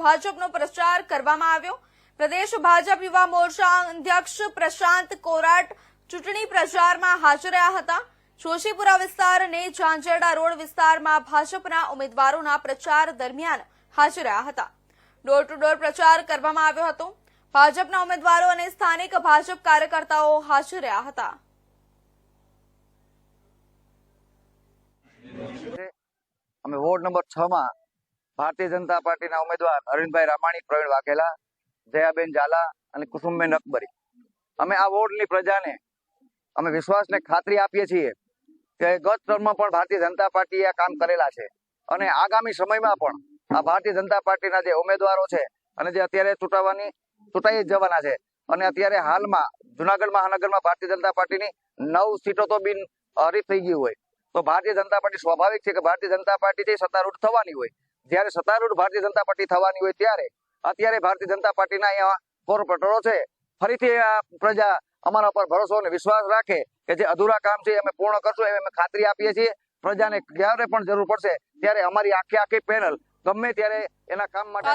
ભાજપનો પ્રચાર કરવામાં આવ્યો. પ્રદેશ ભાજપ યુવા મોરચા અધ્યક્ષ પ્રશાંત કોરાટ ચૂંટણી પ્રચારમાં હાજર રહ્યા હતા. જોશીપુરા વિસ્તાર અને ઝાંઝરડા રોડ વિસ્તારમાં ભાજપના ઉમેદવારોના પ્રચાર દરમિયાન હાજર રહ્યા હતા. ડોર ટુ ડોર પ્રચાર કરવામાં આવ્યો હતો. ભાજપના ઉમેદવારો અને સ્થાનિક ભાજપ કાર્યકર્તાઓ હાજર રહ્યા હતા. અમે વોર્ડ નંબર છ માં ભારતીય જનતા પાર્ટીના ઉમેદવાર અરવિંદભાઈ રામાણી, પ્રવીણ વાઘેલા, જયાબેન ઝાલા અને કુસુમબેન અકબરી અમે આ વોર્ડની પ્રજાને અમે વિશ્વાસને ખાતરી આપીએ છીએ કે ગત ટર્મમાં પણ ભારતીય જનતા પાર્ટીએ આ કામ કરેલા છે. અને આગામી સમયમાં પણ આ ભારતીય જનતા પાર્ટીના જે ઉમેદવારો છે અને જે અત્યારે ચૂંટાવાની, ચૂંટાઈ જવાના છે અને અત્યારે હાલમાં જુનાગઢ મહાનગરમાં ભારતીય જનતા પાર્ટીની નવ સીટો તો બિન હરીફ થઈ ગઈ હોય. તો ભારતીય જનતા પાર્ટી સ્વાભાવિક છે કે ભારતીય જનતા પાર્ટી છે સત્તારૂઢ થવાની હોય. જ્યારે સત્તારૂઢ ભારતીય જનતા પાર્ટી થવાની હોય ત્યારે અત્યારે ભારતીય જનતા પાર્ટીના અહીંયા પટોળો છે. ફરીથી આ પ્રજા અમારા પર ભરોસો અને વિશ્વાસ રાખે કે જે અધૂરા કામ છે અમે પૂર્ણ કરશું એવી અમે ખાતરી આપીએ છીએ. પ્રજાને ક્યારે પણ જરૂર પડશે ત્યારે અમારી આખી આખી પેનલ ગમે ત્યારે એના કામ માટે